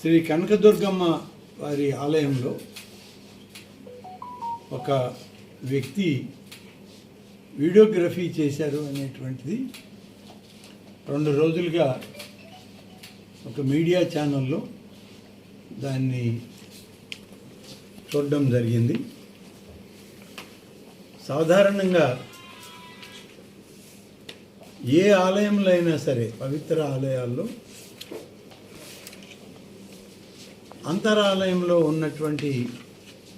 శ్రీ కనకదుర్గమ్మ వారి ఆలయంలో ఒక వ్యక్తి వీడియోగ్రఫీ చేశారు అనేటువంటిది రెండు రోజులుగా ఒక మీడియా ఛానల్లో దాన్ని చూడడం జరిగింది. సాధారణంగా ఏ ఆలయంలో అయినా సరే పవిత్ర ఆలయాల్లో అంతరాలయంలో ఉన్నటువంటి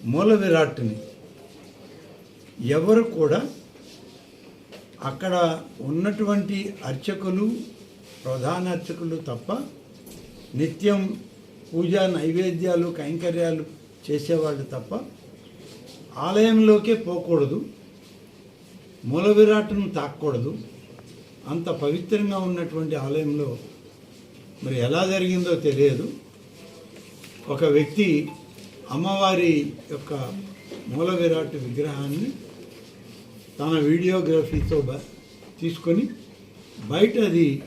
మూల విరాట్ని ఎవరు కూడా అక్కడ ఉన్నటువంటి అర్చకులు ప్రధాన అర్చకులు తప్ప నిత్యం పూజా నైవేద్యాలు కైంకర్యాలు చేసేవాళ్ళు తప్ప ఆలయంలోకే పోకూడదు మూల విరాట్ను తాకూడదు. అంత పవిత్రంగా ఉన్నటువంటి ఆలయంలో మరి ఎలా జరిగిందో తెలియదు. ఒక వ్యక్తి అమ్మవారి యొక్క మూల విరాట్ విగ్రహాన్ని తన వీడియోగ్రఫీతో బ- తీసుకొని బయట అది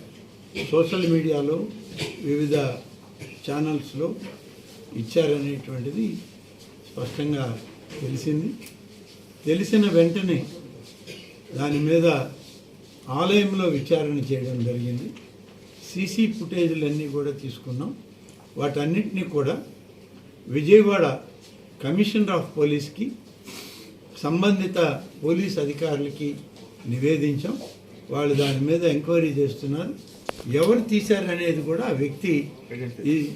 సోషల్ మీడియాలో వివిధ ఛానల్స్లో ఇచ్చారనేటువంటిది స్పష్టంగా తెలిసింది. తెలిసిన వెంటనే దాని మీద ఆలయంలో విచారణ చేయడం జరిగింది. సీసీ ఫుటేజ్లన్నీ కూడా తీసుకున్నాం. వాటన్నిటినీ కూడా విజయవాడ కమిషనర్ ఆఫ్ పోలీస్కి సంబంధిత పోలీస్ అధికారులకి నివేదించాం. వాళ్ళు దాని మీద ఎంక్వైరీ చేస్తున్నారు. ఎవరు తీశారనేది కూడా ఆ వ్యక్తి ఈ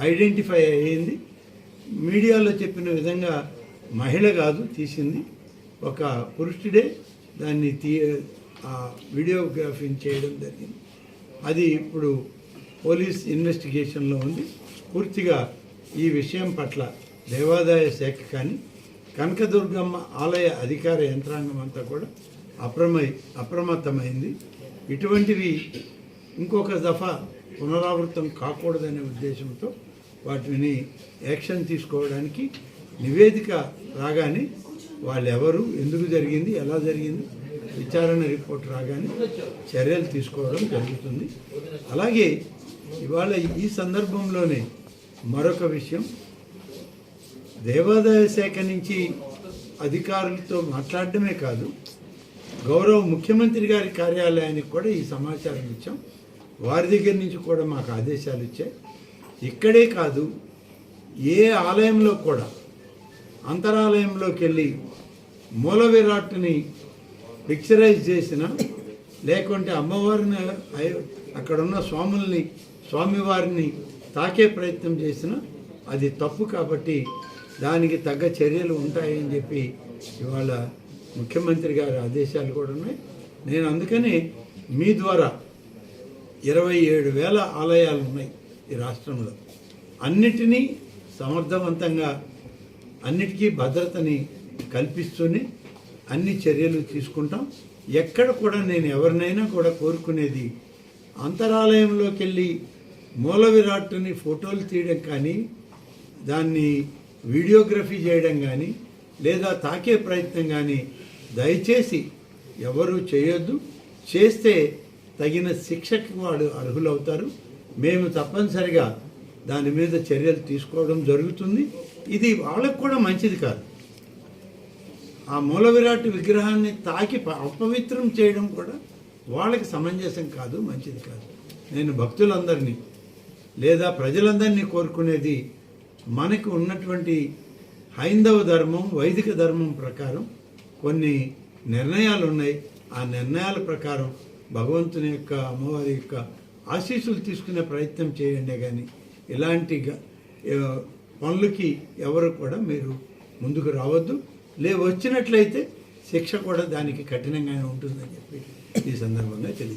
ఐడెంటిఫై అయ్యింది. మీడియాలో చెప్పిన విధంగా మహిళ కాదు తీసింది. ఒక పురుషుడే దాన్ని తీ ఆ చేయడం జరిగింది. అది ఇప్పుడు పోలీస్ ఇన్వెస్టిగేషన్లో ఉంది. పూర్తిగా ఈ విషయం పట్ల దేవాదాయ శాఖ కానీ కనకదుర్గమ్మ ఆలయ అధికార యంత్రాంగం అంతా కూడా అప్రమై అప్రమత్తమైంది. ఇటువంటివి ఇంకొక దఫా పునరావృతం కాకూడదనే ఉద్దేశంతో వాటిని యాక్షన్ తీసుకోవడానికి నివేదిక రాగానే వాళ్ళెవరు ఎందుకు జరిగింది ఎలా జరిగింది విచారణ రిపోర్ట్ రాగానే చర్యలు తీసుకోవడం జరుగుతుంది. అలాగే ఇవాళ ఈ సందర్భంలోనే మరొక విషయం. దేవాదాయ శాఖ నుంచి అధికారులతో మాట్లాడడమే కాదు గౌరవ ముఖ్యమంత్రి గారి కార్యాలయానికి కూడా ఈ సమాచారం ఇచ్చాం. వారి దగ్గర నుంచి కూడా మాకు ఆదేశాలు ఇచ్చాయి. ఇక్కడే కాదు ఏ ఆలయంలో కూడా అంతరాలయంలోకి వెళ్ళి మూల విరాట్ని పిక్చరైజ్ చేసిన లేకుంటే అమ్మవారిని అక్కడున్న అక్కడ ఉన్న స్వాముల్ని స్వామివారిని తాకే ప్రయత్నం చేసిన అది తప్పు కాబట్టి దానికి తగ్గ చర్యలు ఉంటాయని చెప్పి ఇవాళ ముఖ్యమంత్రి గారి ఆదేశాలు కూడా ఉన్నాయి. నేను అందుకని మీ ద్వారా ఇరవై ఏడు వేల ఆలయాలు ఉన్నాయి ఈ రాష్ట్రంలో. అన్నిటినీ సమర్థవంతంగా అన్నిటికీ భద్రతని కల్పిస్తూనే అన్ని చర్యలు తీసుకుంటాం. ఎక్కడ కూడా నేను ఎవరినైనా కూడా కోరుకునేది అంతరాలయంలోకి వెళ్ళి మూల విరాట్ని ఫోటోలు తీయడం కానీ దాన్ని వీడియోగ్రఫీ చేయడం కానీ లేదా తాకే ప్రయత్నం కానీ దయచేసి ఎవరు చేయొద్దు. చేస్తే తగిన శిక్షకు వాడు అర్హులవుతారు. మేము తప్పనిసరిగా దాని మీద చర్యలు తీసుకోవడం జరుగుతుంది. ఇది వాళ్ళకు కూడా మంచిది కాదు. ఆ మూల విరాట్ విగ్రహాన్ని తాకి ప- అపవిత్రం చేయడం కూడా వాళ్ళకి సమంజసం కాదు మంచిది కాదు. నేను భక్తులందరినీ లేదా ప్రజలందరినీ కోరుకునేది మనకు ఉన్నటువంటి హైందవ ధర్మం వైదిక ధర్మం ప్రకారం కొన్ని నిర్ణయాలు ఉన్నాయి ఆ నిర్ణయాల ప్రకారం భగవంతుని యొక్క అమ్మవారి యొక్క ఆశీస్సులు తీసుకునే ప్రయత్నం చేయండి కానీ ఇలాంటి పనులకి ఎవరు కూడా మీరు ముందుకు రావద్దు. లే వచ్చినట్లయితే శిక్ష కూడా దానికి కఠినంగానే ఉంటుందని చెప్పి ఈ సందర్భంగా తెలియదు